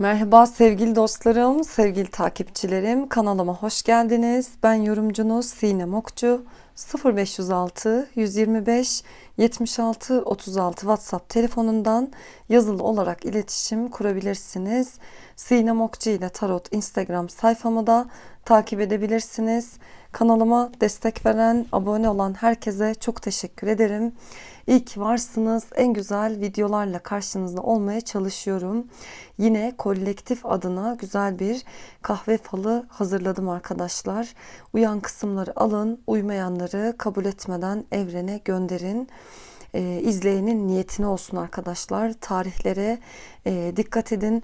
Merhaba sevgili dostlarım, sevgili takipçilerim. Kanalıma hoş geldiniz. Ben yorumcunuz Sinem Okçu. 0506 125 76 36 WhatsApp telefonundan yazılı olarak iletişim kurabilirsiniz. Sinem Okçu ile Tarot Instagram sayfamı da takip edebilirsiniz. Kanalıma destek veren, abone olan herkese çok teşekkür ederim. İyi ki varsınız. En güzel videolarla karşınızda olmaya çalışıyorum. Yine kolektif adına güzel bir kahve falı hazırladım arkadaşlar. Uyan kısımları alın, uymayanları kabul etmeden evrene gönderin e, izleyenin niyetine olsun arkadaşlar. Tarihlere e, dikkat edin.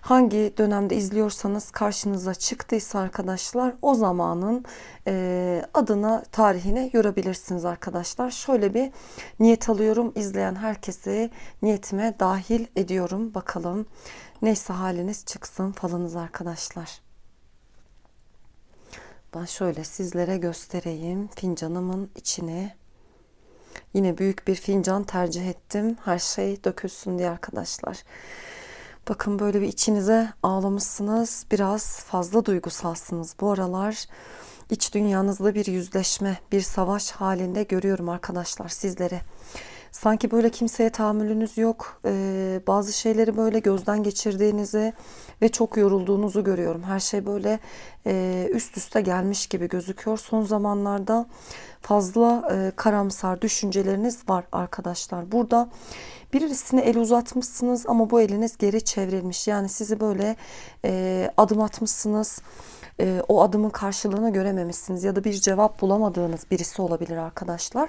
Hangi dönemde izliyorsanız karşınıza çıktıysa arkadaşlar o zamanın e, adına tarihine yorabilirsiniz arkadaşlar. Şöyle bir niyet alıyorum. izleyen herkesi niyetime dahil ediyorum. Bakalım neyse haliniz çıksın falınız arkadaşlar. Ben şöyle sizlere göstereyim fincanımın içine. Yine büyük bir fincan tercih ettim. Her şey dökülsün diye arkadaşlar. Bakın böyle bir içinize ağlamışsınız. Biraz fazla duygusalsınız bu aralar. İç dünyanızda bir yüzleşme, bir savaş halinde görüyorum arkadaşlar sizleri. Sanki böyle kimseye tahammülünüz yok. Ee, bazı şeyleri böyle gözden geçirdiğinizi ve çok yorulduğunuzu görüyorum. Her şey böyle e, üst üste gelmiş gibi gözüküyor. Son zamanlarda fazla e, karamsar düşünceleriniz var arkadaşlar. Burada birisine el uzatmışsınız ama bu eliniz geri çevrilmiş. Yani sizi böyle e, adım atmışsınız o adımın karşılığını görememişsiniz ya da bir cevap bulamadığınız birisi olabilir arkadaşlar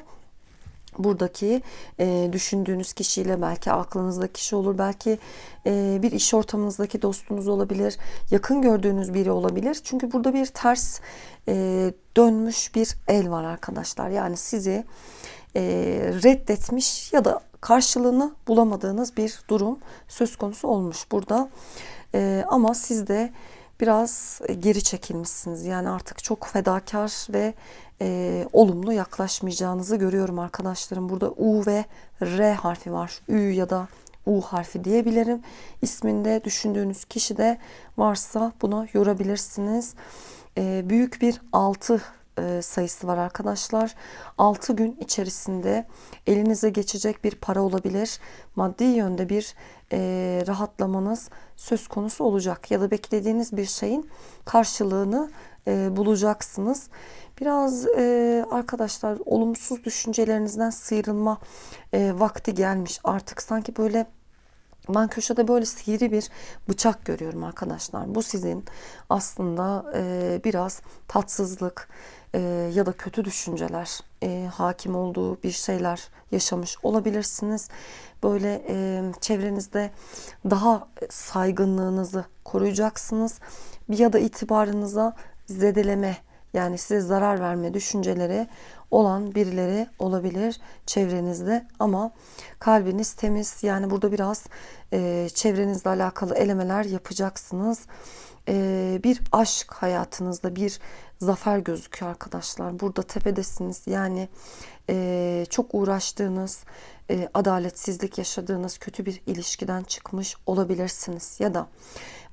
buradaki e, düşündüğünüz kişiyle belki aklınızdaki kişi olur belki e, bir iş ortamınızdaki dostunuz olabilir yakın gördüğünüz biri olabilir. Çünkü burada bir ters e, dönmüş bir el var arkadaşlar. Yani sizi e, reddetmiş ya da karşılığını bulamadığınız bir durum söz konusu olmuş burada. E, ama siz de biraz geri çekilmişsiniz yani artık çok fedakar ve e, olumlu yaklaşmayacağınızı görüyorum arkadaşlarım. Burada U ve R harfi var. Ü ya da U harfi diyebilirim. İsminde düşündüğünüz kişi de varsa buna yorabilirsiniz. E, büyük bir 6 e, sayısı var arkadaşlar. 6 gün içerisinde elinize geçecek bir para olabilir. Maddi yönde bir e, rahatlamanız söz konusu olacak. Ya da beklediğiniz bir şeyin karşılığını e, bulacaksınız. Biraz e, arkadaşlar olumsuz düşüncelerinizden sıyrılma e, vakti gelmiş. Artık sanki böyle ben köşede böyle sihirli bir bıçak görüyorum arkadaşlar. Bu sizin aslında e, biraz tatsızlık e, ya da kötü düşünceler e, hakim olduğu bir şeyler yaşamış olabilirsiniz. Böyle e, çevrenizde daha saygınlığınızı koruyacaksınız. Bir ya da itibarınıza zedeleme yani size zarar verme düşünceleri olan birileri olabilir çevrenizde ama kalbiniz temiz yani burada biraz e, çevrenizle alakalı elemeler yapacaksınız. E, bir aşk hayatınızda bir zafer gözüküyor arkadaşlar. Burada tepedesiniz yani e, çok uğraştığınız e, adaletsizlik yaşadığınız kötü bir ilişkiden çıkmış olabilirsiniz ya da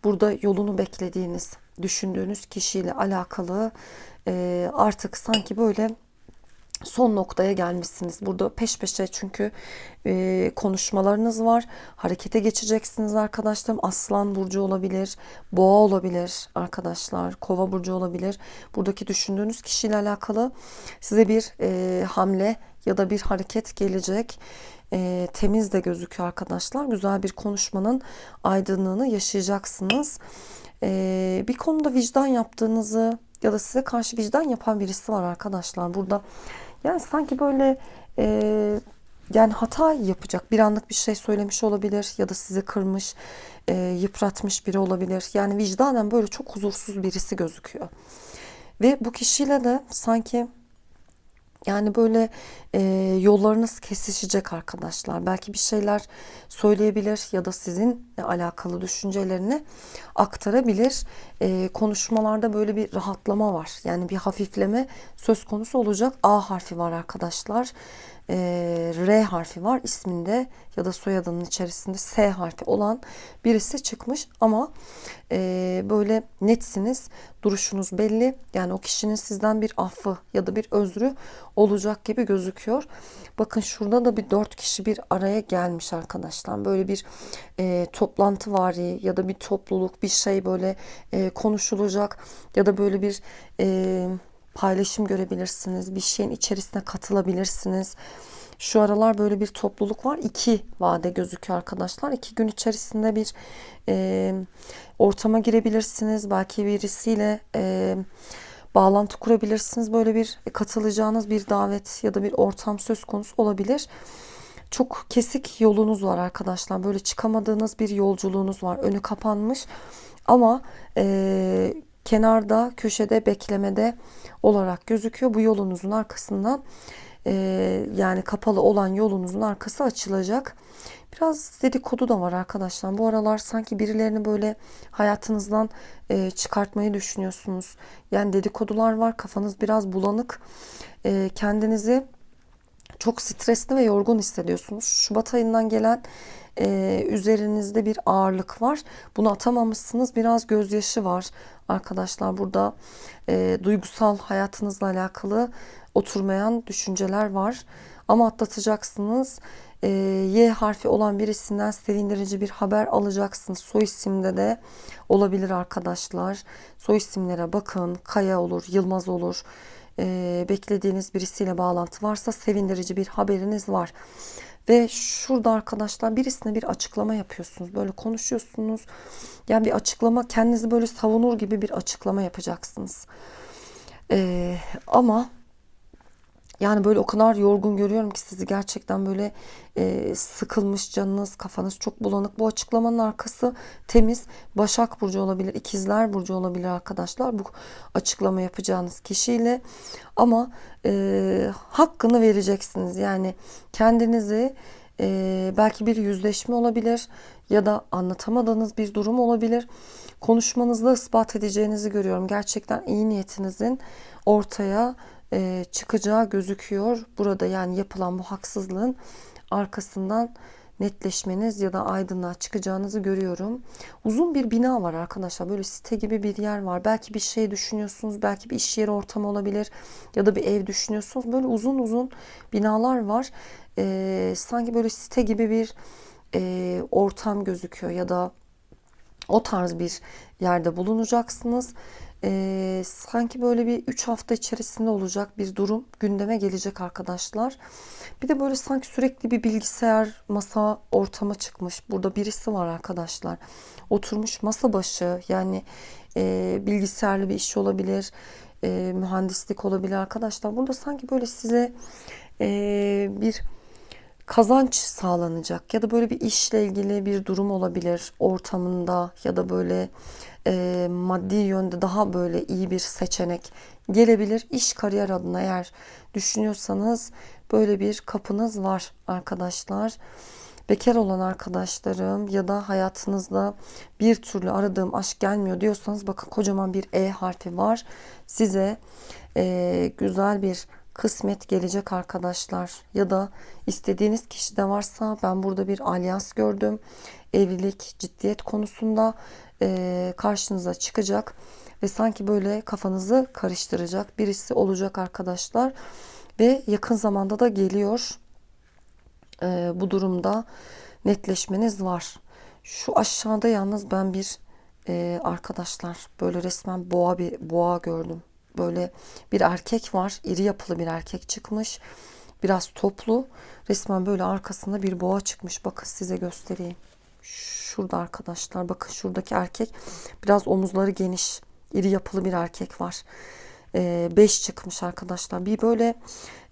burada yolunu beklediğiniz düşündüğünüz kişiyle alakalı e, artık sanki böyle son noktaya gelmişsiniz. Burada peş peşe çünkü e, konuşmalarınız var. Harekete geçeceksiniz arkadaşlarım. Aslan burcu olabilir, boğa olabilir arkadaşlar, kova burcu olabilir. Buradaki düşündüğünüz kişiyle alakalı size bir e, hamle ya da bir hareket gelecek. E, temiz de gözüküyor arkadaşlar. Güzel bir konuşmanın aydınlığını yaşayacaksınız. E, bir konuda vicdan yaptığınızı ya da size karşı vicdan yapan birisi var arkadaşlar. Burada yani sanki böyle e, yani hata yapacak bir anlık bir şey söylemiş olabilir ya da sizi kırmış, e, yıpratmış biri olabilir. Yani vicdanen böyle çok huzursuz birisi gözüküyor. Ve bu kişiyle de sanki yani böyle e, yollarınız kesişecek arkadaşlar. Belki bir şeyler söyleyebilir ya da sizin alakalı düşüncelerini aktarabilir. E, konuşmalarda böyle bir rahatlama var. Yani bir hafifleme söz konusu olacak. A harfi var arkadaşlar. E, R harfi var isminde ya da soyadının içerisinde S harfi olan birisi çıkmış. Ama e, böyle netsiniz duruşunuz belli. Yani o kişinin sizden bir affı ya da bir özrü olacak gibi gözüküyor. Bakın şurada da bir dört kişi bir araya gelmiş arkadaşlar. Böyle bir e, toplantı vari ya da bir topluluk bir şey böyle e, konuşulacak ya da böyle bir e, paylaşım görebilirsiniz. Bir şeyin içerisine katılabilirsiniz. Şu aralar böyle bir topluluk var. İki vade gözüküyor arkadaşlar. İki gün içerisinde bir e, ortama girebilirsiniz. Belki birisiyle e, bağlantı kurabilirsiniz. Böyle bir katılacağınız bir davet ya da bir ortam söz konusu olabilir. Çok kesik yolunuz var arkadaşlar. Böyle çıkamadığınız bir yolculuğunuz var. Önü kapanmış ama e, kenarda, köşede, beklemede olarak gözüküyor. Bu yolunuzun arkasından e, yani kapalı olan yolunuzun arkası açılacak. Biraz dedikodu da var arkadaşlar. Bu aralar sanki birilerini böyle hayatınızdan e, çıkartmayı düşünüyorsunuz. Yani dedikodular var. Kafanız biraz bulanık. E, kendinizi çok stresli ve yorgun hissediyorsunuz. Şubat ayından gelen e, üzerinizde bir ağırlık var. Bunu atamamışsınız. Biraz gözyaşı var arkadaşlar. Burada e, duygusal hayatınızla alakalı oturmayan düşünceler var. Ama atlatacaksınız. E, y harfi olan birisinden sevindirici bir haber alacaksınız. Soy isimde de olabilir arkadaşlar. Soy isimlere bakın. Kaya olur, Yılmaz olur. E, beklediğiniz birisiyle bağlantı varsa sevindirici bir haberiniz var. Ve şurada arkadaşlar birisine bir açıklama yapıyorsunuz. Böyle konuşuyorsunuz. Yani bir açıklama kendinizi böyle savunur gibi bir açıklama yapacaksınız. Ee, ama yani böyle o kadar yorgun görüyorum ki sizi gerçekten böyle e, sıkılmış canınız, kafanız çok bulanık. Bu açıklamanın arkası temiz. Başak Burcu olabilir, İkizler Burcu olabilir arkadaşlar. Bu açıklama yapacağınız kişiyle. Ama e, hakkını vereceksiniz. Yani kendinizi e, belki bir yüzleşme olabilir ya da anlatamadığınız bir durum olabilir. Konuşmanızda ispat edeceğinizi görüyorum. Gerçekten iyi niyetinizin ortaya e, çıkacağı gözüküyor. Burada yani yapılan bu haksızlığın arkasından netleşmeniz ya da aydınlığa çıkacağınızı görüyorum. Uzun bir bina var arkadaşlar. Böyle site gibi bir yer var. Belki bir şey düşünüyorsunuz. Belki bir iş yeri ortamı olabilir. Ya da bir ev düşünüyorsunuz. Böyle uzun uzun binalar var. Ee, sanki böyle site gibi bir e, ortam gözüküyor. Ya da o tarz bir yerde bulunacaksınız e, sanki böyle bir 3 hafta içerisinde olacak bir durum gündeme gelecek arkadaşlar. Bir de böyle sanki sürekli bir bilgisayar masa ortama çıkmış. Burada birisi var arkadaşlar. Oturmuş masa başı yani e, bilgisayarlı bir iş olabilir. E, mühendislik olabilir arkadaşlar. Burada sanki böyle size e, bir kazanç sağlanacak ya da böyle bir işle ilgili bir durum olabilir ortamında ya da böyle e, maddi yönde daha böyle iyi bir seçenek gelebilir. İş kariyer adına eğer düşünüyorsanız böyle bir kapınız var arkadaşlar. Bekar olan arkadaşlarım ya da hayatınızda bir türlü aradığım aşk gelmiyor diyorsanız bakın kocaman bir E harfi var. Size e, güzel bir kısmet gelecek arkadaşlar. Ya da istediğiniz kişi de varsa ben burada bir alyans gördüm. Evlilik, ciddiyet konusunda e, karşınıza çıkacak ve sanki böyle kafanızı karıştıracak birisi olacak arkadaşlar ve yakın zamanda da geliyor e, bu durumda netleşmeniz var. Şu aşağıda yalnız ben bir e, arkadaşlar böyle resmen boğa bir boğa gördüm. Böyle bir erkek var, iri yapılı bir erkek çıkmış. Biraz toplu. Resmen böyle arkasında bir boğa çıkmış. Bakın size göstereyim. Şurada arkadaşlar bakın şuradaki erkek biraz omuzları geniş, iri yapılı bir erkek var. 5 ee, çıkmış arkadaşlar. Bir böyle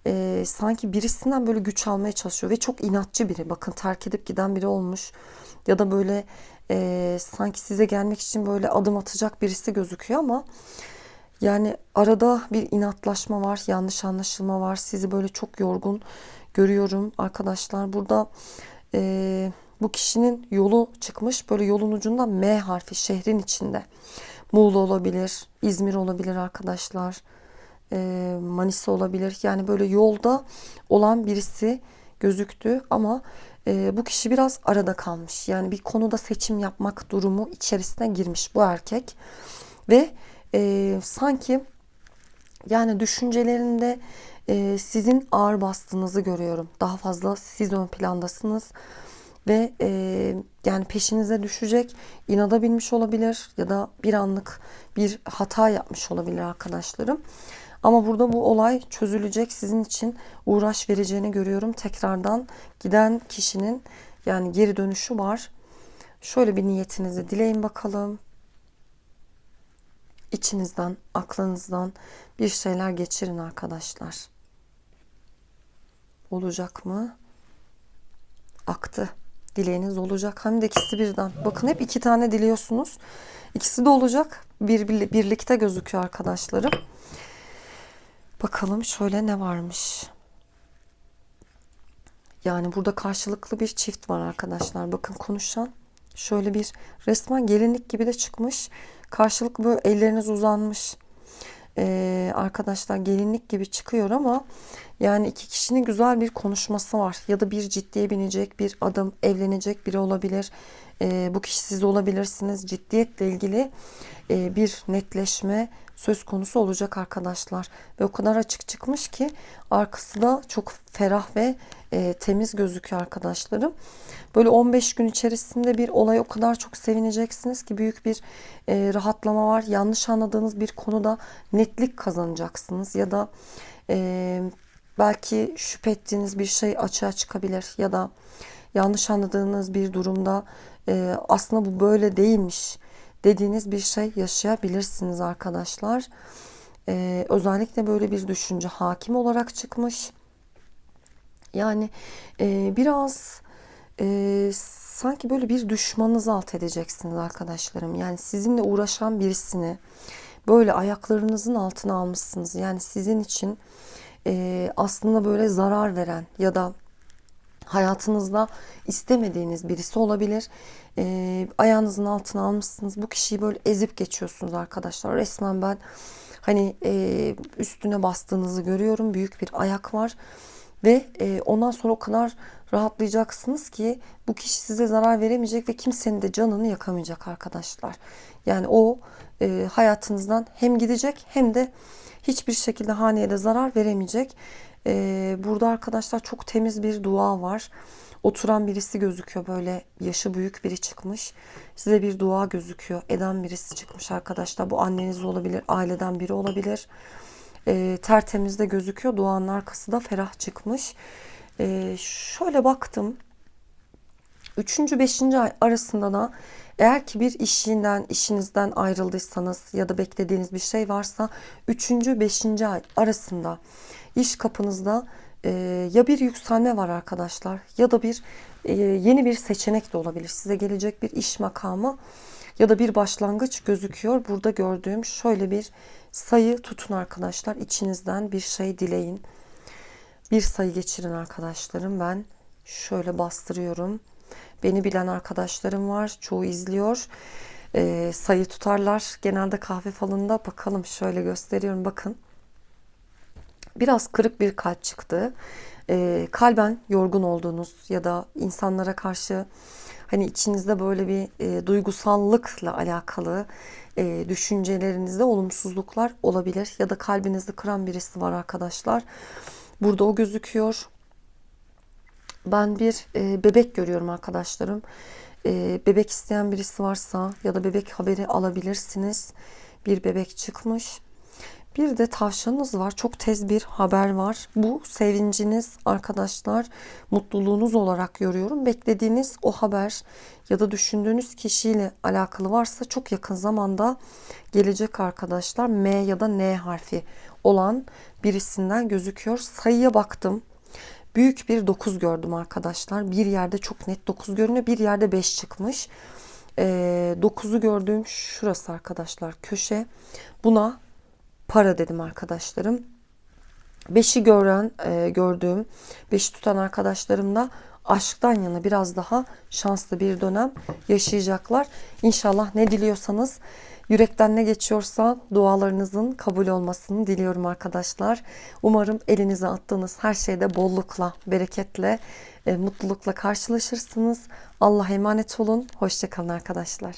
e, sanki birisinden böyle güç almaya çalışıyor ve çok inatçı biri. Bakın terk edip giden biri olmuş. Ya da böyle e, sanki size gelmek için böyle adım atacak birisi gözüküyor ama yani arada bir inatlaşma var, yanlış anlaşılma var. Sizi böyle çok yorgun görüyorum arkadaşlar. Burada e, bu kişinin yolu çıkmış. Böyle yolun ucunda M harfi şehrin içinde. Muğla olabilir, İzmir olabilir arkadaşlar. e, Manisa olabilir. Yani böyle yolda olan birisi gözüktü ama e, bu kişi biraz arada kalmış. Yani bir konuda seçim yapmak durumu içerisine girmiş bu erkek ve e, sanki yani düşüncelerinde e, sizin ağır bastığınızı görüyorum. Daha fazla siz ön plandasınız ve e, yani peşinize düşecek, inada binmiş olabilir ya da bir anlık bir hata yapmış olabilir arkadaşlarım. Ama burada bu olay çözülecek. Sizin için uğraş vereceğini görüyorum. Tekrardan giden kişinin yani geri dönüşü var. Şöyle bir niyetinizi dileyin bakalım. İçinizden, aklınızdan bir şeyler geçirin arkadaşlar. Olacak mı? Aktı. Dileğiniz olacak. Hem de ikisi birden. Bakın hep iki tane diliyorsunuz. İkisi de olacak. Bir, bir- birlikte gözüküyor arkadaşlarım. Bakalım şöyle ne varmış. Yani burada karşılıklı bir çift var arkadaşlar. Bakın konuşan şöyle bir resmen gelinlik gibi de çıkmış. Karşılıklı böyle elleriniz uzanmış. Ee, arkadaşlar gelinlik gibi çıkıyor ama yani iki kişinin güzel bir konuşması var. Ya da bir ciddiye binecek bir adım evlenecek biri olabilir. Ee, bu kişi siz olabilirsiniz. Ciddiyetle ilgili e, bir netleşme söz konusu olacak arkadaşlar. Ve o kadar açık çıkmış ki arkası da çok ferah ve e, temiz gözüküyor arkadaşlarım. Böyle 15 gün içerisinde bir olay o kadar çok sevineceksiniz ki büyük bir e, rahatlama var. Yanlış anladığınız bir konuda netlik kazanacaksınız ya da e, belki şüphe ettiğiniz bir şey açığa çıkabilir ya da yanlış anladığınız bir durumda e, aslında bu böyle değilmiş dediğiniz bir şey yaşayabilirsiniz arkadaşlar. E, özellikle böyle bir düşünce hakim olarak çıkmış. Yani e, biraz e, sanki böyle bir düşmanınızı alt edeceksiniz arkadaşlarım. Yani sizinle uğraşan birisini böyle ayaklarınızın altına almışsınız. Yani sizin için e, aslında böyle zarar veren ya da hayatınızda istemediğiniz birisi olabilir. E, ayağınızın altına almışsınız. Bu kişiyi böyle ezip geçiyorsunuz arkadaşlar. Resmen ben hani e, üstüne bastığınızı görüyorum. Büyük bir ayak var. Ve e, ondan sonra o kadar rahatlayacaksınız ki bu kişi size zarar veremeyecek ve kimsenin de canını yakamayacak arkadaşlar. Yani o e, hayatınızdan hem gidecek hem de hiçbir şekilde haneye de zarar veremeyecek. E, burada arkadaşlar çok temiz bir dua var. Oturan birisi gözüküyor böyle yaşı büyük biri çıkmış. Size bir dua gözüküyor. Eden birisi çıkmış arkadaşlar. Bu anneniz olabilir, aileden biri olabilir e, tertemiz de gözüküyor. Duanın arkası da ferah çıkmış. E, şöyle baktım. Üçüncü, beşinci ay arasında da eğer ki bir işinden, işinizden ayrıldıysanız ya da beklediğiniz bir şey varsa üçüncü, beşinci ay arasında iş kapınızda e, ya bir yükselme var arkadaşlar ya da bir e, yeni bir seçenek de olabilir. Size gelecek bir iş makamı ya da bir başlangıç gözüküyor. Burada gördüğüm şöyle bir sayı tutun arkadaşlar. İçinizden bir şey dileyin. Bir sayı geçirin arkadaşlarım. Ben şöyle bastırıyorum. Beni bilen arkadaşlarım var. Çoğu izliyor. Ee, sayı tutarlar. Genelde kahve falında bakalım şöyle gösteriyorum. Bakın. Biraz kırık bir kalp çıktı. Ee, kalben yorgun olduğunuz ya da insanlara karşı hani içinizde böyle bir e, duygusallıkla alakalı e, düşüncelerinizde olumsuzluklar olabilir ya da kalbinizi kıran birisi var arkadaşlar. Burada o gözüküyor. Ben bir e, bebek görüyorum arkadaşlarım. E, bebek isteyen birisi varsa ya da bebek haberi alabilirsiniz. Bir bebek çıkmış. Bir de tavşanınız var. Çok tez bir haber var. Bu sevinciniz arkadaşlar, mutluluğunuz olarak görüyorum. Beklediğiniz o haber ya da düşündüğünüz kişiyle alakalı varsa çok yakın zamanda gelecek arkadaşlar. M ya da N harfi olan birisinden gözüküyor. Sayıya baktım. Büyük bir 9 gördüm arkadaşlar. Bir yerde çok net 9 görünüyor. Bir yerde 5 çıkmış. 9'u gördüğüm şurası arkadaşlar köşe. Buna para dedim arkadaşlarım. Beşi gören, e, gördüğüm, beşi tutan arkadaşlarım da aşktan yana biraz daha şanslı bir dönem yaşayacaklar. İnşallah ne diliyorsanız Yürekten ne geçiyorsa dualarınızın kabul olmasını diliyorum arkadaşlar. Umarım elinize attığınız her şeyde bollukla, bereketle, e, mutlulukla karşılaşırsınız. Allah'a emanet olun. Hoşçakalın arkadaşlar.